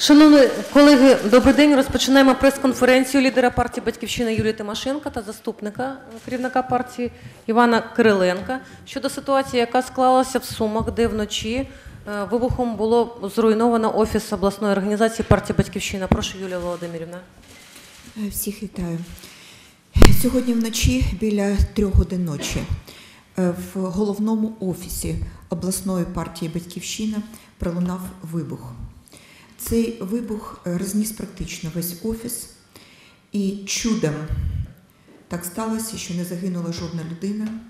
Шановні колеги, добрий день. Розпочинаємо прес-конференцію лідера партії Батьківщина Юлії Тимошенко та заступника керівника партії Івана Кириленка щодо ситуації, яка склалася в Сумах, де вночі е, вибухом було зруйновано офіс обласної організації партії Батьківщина. Прошу, Юлія Володимирівна. Е, Всіх вітаю. Сьогодні вночі біля трьох годин ночі е, в головному офісі обласної партії Батьківщина пролунав вибух. Цей вибух е, розніс практично весь офіс, і чудом так сталося, що не загинула жодна людина.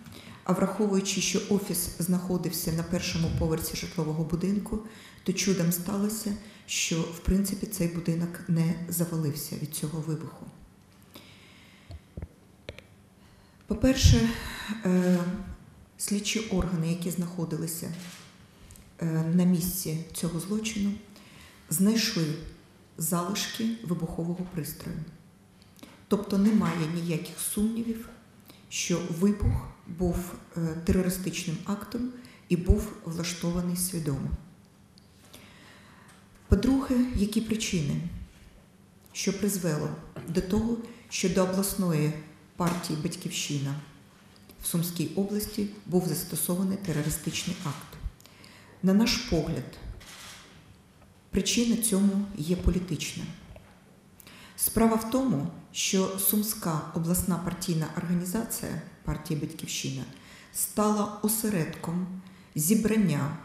А враховуючи, що офіс знаходився на першому поверсі житлового будинку, то чудом сталося, що в принципі цей будинок не завалився від цього вибуху. По-перше, е, слідчі органи, які знаходилися е, на місці цього злочину, знайшли залишки вибухового пристрою. Тобто немає ніяких сумнівів, що вибух був е, терористичним актом і був влаштований свідомо. По-друге, які причини, що призвело до того, що до обласної партії Батьківщина в Сумській області був застосований терористичний акт. На наш погляд, причина цьому є політична. Справа в тому, що Сумська обласна партійна організація партії Батьківщина стала осередком зібрання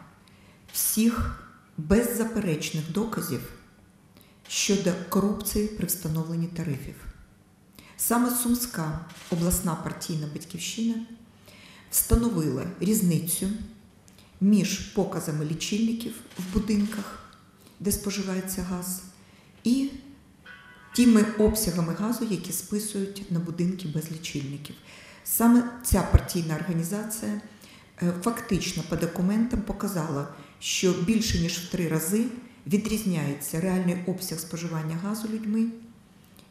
всіх беззаперечних доказів щодо корупції при встановленні тарифів. Саме Сумська обласна партійна батьківщина встановила різницю між показами лічильників в будинках, де споживається газ, і тими обсягами газу, які списують на будинки без лічильників. Саме ця партійна організація е, фактично по документам показала, що більше ніж в три рази відрізняється реальний обсяг споживання газу людьми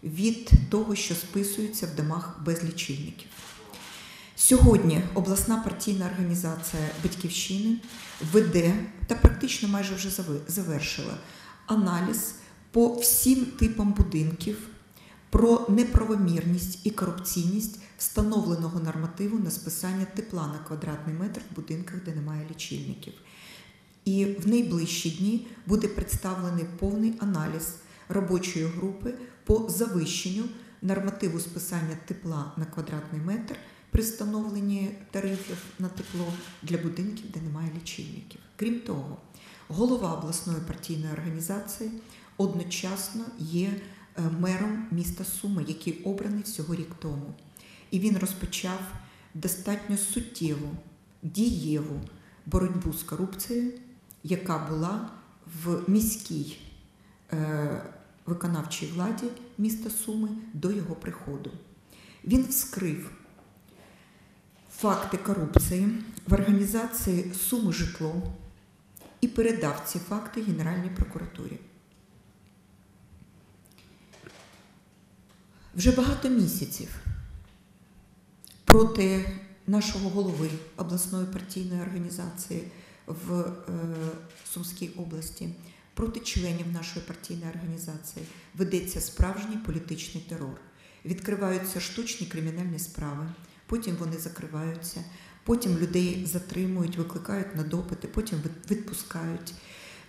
від того, що списується в домах без лічильників. Сьогодні обласна партійна організація Батьківщини веде та практично майже вже завершила аналіз по всім типам будинків про неправомірність і корупційність встановленого нормативу на списання тепла на квадратний метр в будинках, де немає лічильників. І в найближчі дні буде представлений повний аналіз робочої групи по завищенню нормативу списання тепла на квадратний метр при встановленні тарифів на тепло для будинків, де немає лічильників. Крім того, голова обласної партійної організації одночасно є е, мером міста Суми, який обраний всього рік тому. І він розпочав достатньо суттєву, дієву боротьбу з корупцією, яка була в міській е, виконавчій владі міста Суми до його приходу. Він вскрив факти корупції в організації Суми житло і передав ці факти Генеральній прокуратурі. Вже багато місяців проти нашого голови обласної партійної організації в е, Сумській області, проти членів нашої партійної організації ведеться справжній політичний терор. Відкриваються штучні кримінальні справи, потім вони закриваються, потім людей затримують, викликають на допити, потім відпускають.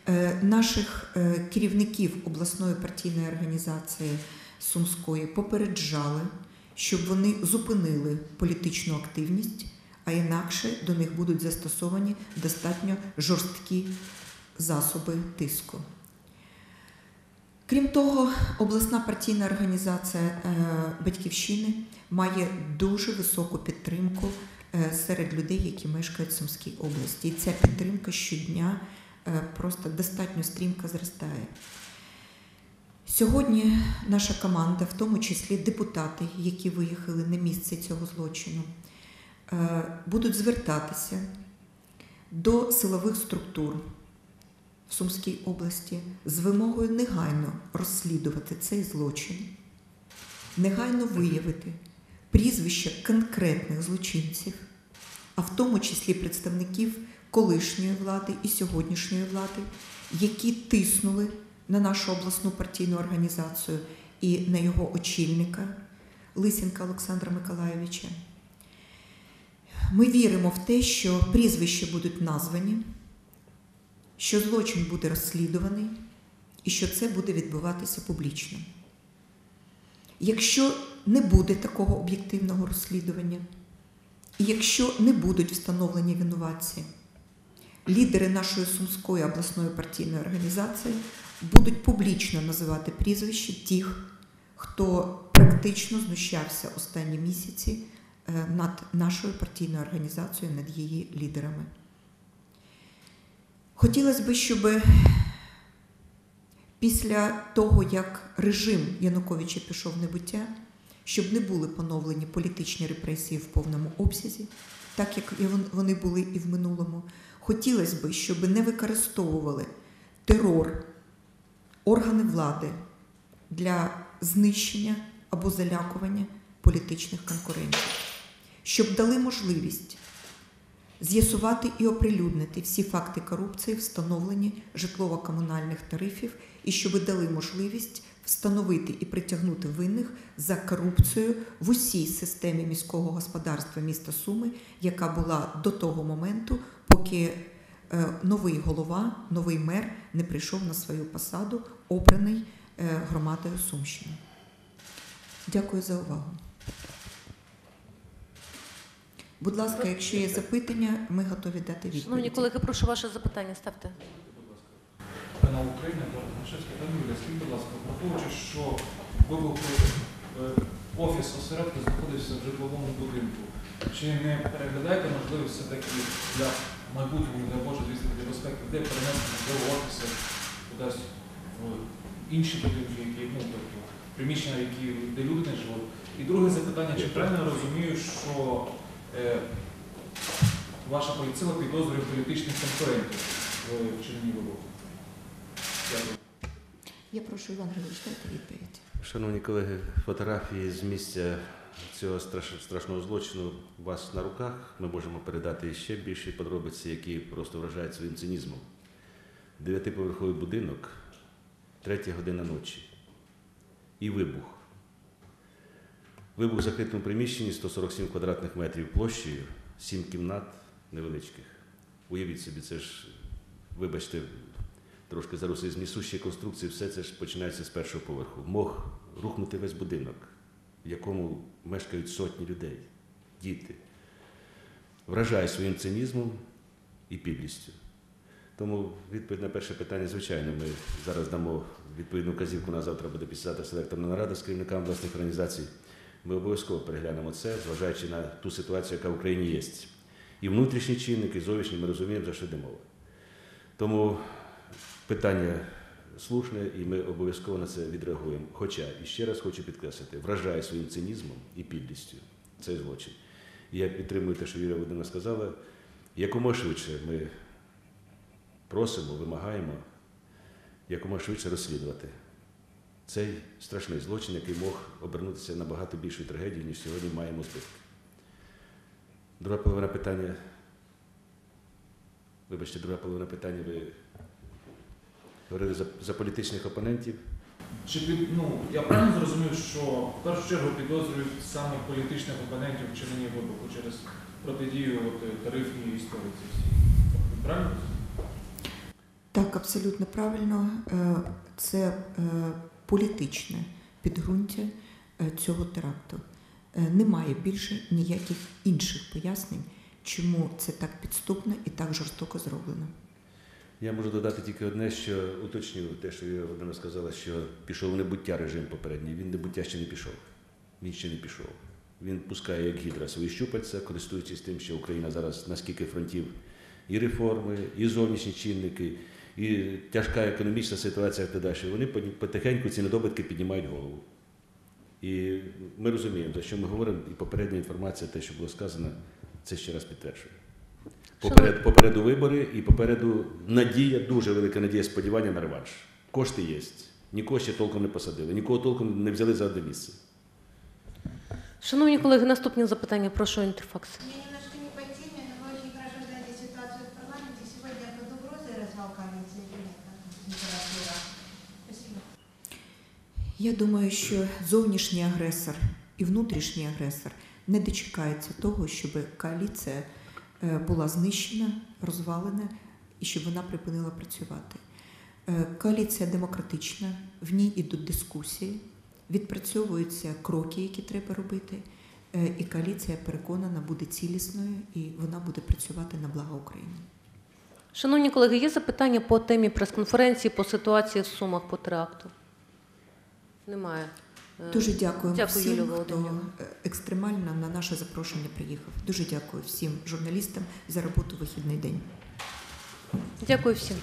Е, наших е, керівників обласної партійної організації Сумської попереджали, щоб вони зупинили політичну активність, а інакше до них будуть застосовані достатньо жорсткі засоби тиску. Крім того, обласна партійна організація е, Батьківщини має дуже високу підтримку серед людей, які мешкають в Сумській області. І ця підтримка щодня просто достатньо стрімко зростає. Сьогодні наша команда, в тому числі депутати, які виїхали на місце цього злочину, будуть звертатися до силових структур в Сумській області з вимогою негайно розслідувати цей злочин, негайно виявити прізвища конкретних злочинців, а в тому числі представників колишньої влади і сьогоднішньої влади, які тиснули на нашу обласну партійну організацію і на його очільника Лисенка Олександра Миколайовича. Ми віримо в те, що прізвища будуть названі, що злочин буде розслідуваний і що це буде відбуватися публічно. Якщо не буде такого об'єктивного розслідування, і якщо не будуть встановлені винуватці, лідери нашої Сумської обласної партійної організації будуть публічно називати прізвища тих, хто практично знущався останні місяці е, над нашою партійною організацією, над її лідерами. Хотілося б, щоб після того, як режим Януковича пішов в небуття, щоб не були поновлені політичні репресії в повному обсязі, так як вони були і в минулому. Хотілося б, щоб не використовували терор, органи влади для знищення або залякування політичних конкурентів, щоб дали можливість з'ясувати і оприлюднити всі факти корупції, встановлені житлово-комунальних тарифів, і щоб дали можливість встановити і притягнути винних за корупцію в усій системі міського господарства міста Суми, яка була до того моменту, поки е, новий голова, новий мер не прийшов на свою посаду, обраний е, громадою Сумщини. Дякую за увагу. Будь ласка, якщо є запитання, ми готові дати відповідь. Шановні колеги, прошу ваше запитання ставте. Канал України. Пане Юрій, скажіть, будь ласка, враховуючи, що вибух е, офіс осередку знаходився в житловому будинку, чи не переглядаєте можливість все-таки для майбутнього, не Боже, звісно, для безпеки, де перенести можливо офіси кудись в інші будинки, які, ну, тобто, приміщення, які, де люди не живуть. І друге запитання, чи правильно розумію, що е, ваша поліціла підозрює політичних конкурентів в вчиненні вибуху? Дякую. Я прошу Іван Григорович, дайте відповідь. Шановні колеги, фотографії з місця цього страш- страшного злочину у вас на руках. Ми можемо передати ще більші подробиці, які просто вражають своїм цинізмом. Дев'ятиповерховий будинок, третя година ночі. І вибух. Вибух в закритому приміщенні 147 квадратних метрів площею, 7 кімнат невеличких. Уявіть собі, це ж, вибачте, трошки за русизм, несущі конструкції, все це ж починається з першого поверху. Мог рухнути весь будинок, в якому мешкають сотні людей, діти. Вражає своїм цинізмом і підлістю. Тому відповідь на перше питання, звичайно, ми зараз дамо відповідну казівку. На завтра буде підсадати селекторна нарада з керівниками власних організацій. Ми обов'язково переглянемо це, зважаючи на ту ситуацію, яка в Україні є. І внутрішні чинники, і зовнішні, ми розуміємо, за що йде мова. Тому питання слушне, і ми обов'язково на це відреагуємо. Хоча, і ще раз хочу підкреслити, вражає своїм цинізмом і підлістю цей злочин. І я підтримую те, що Юлія Володимирівна сказала. Якомога швидше ми просимо, вимагаємо якомога швидше розслідувати цей страшний злочин, який мог обернутися набагато більшою трагедією, ніж сьогодні маємо збитки. Друга половина питання. Вибачте, друга половина питання. Ви говорили за, за політичних опонентів. Чи під, ну, я правильно зрозумів, що в першу чергу підозрюють саме політичних опонентів в вчиненні вибуху через протидію от, тарифній історії. Правильно? Так, абсолютно правильно. Е, Це е, політичне підґрунтя е, цього теракту. Е, Немає більше ніяких інших пояснень, чому це так підступно і так жорстоко зроблено. Я можу додати тільки одне, що уточню те, що Володимирівна сказала, що пішов в небуття режим попередній. Він небуття ще не пішов. Він ще не пішов. Він пускає як гідра свої щупальця, користуючись тим, що Україна зараз на скільки фронтів і реформи, і зовнішні чинники, і тяжка економічна ситуація та далі. Вони потихеньку ці недобитки піднімають голову. І ми розуміємо, за що ми говоримо, і попередня інформація, те, що було сказано, це ще раз підтверджує. Поперед, попереду вибори і попереду надія, дуже велика надія, сподівання на реванш. Кошти є. Нікого ще толком не посадили, нікого толком не взяли за одне місце. Шановні колеги, наступні запитання. Прошу інтерфакс. Я думаю, що зовнішній агресор і внутрішній агресор не дочекається того, щоб коаліція е, була знищена, розвалена і щоб вона припинила працювати. Е, Коаліція демократична, в ній ідуть дискусії, відпрацьовуються кроки, які треба робити. е, І коаліція переконана буде цілісною і вона буде працювати на благо України. Шановні колеги, є запитання по темі прес-конференції по ситуації в Сумах по теракту? Немає. Е, Дуже дякую Дякую, всім, Юлія хто е, екстремально на наше запрошення приїхав. Дуже дякую всім журналістам за роботу вихідний день. Дякую всім.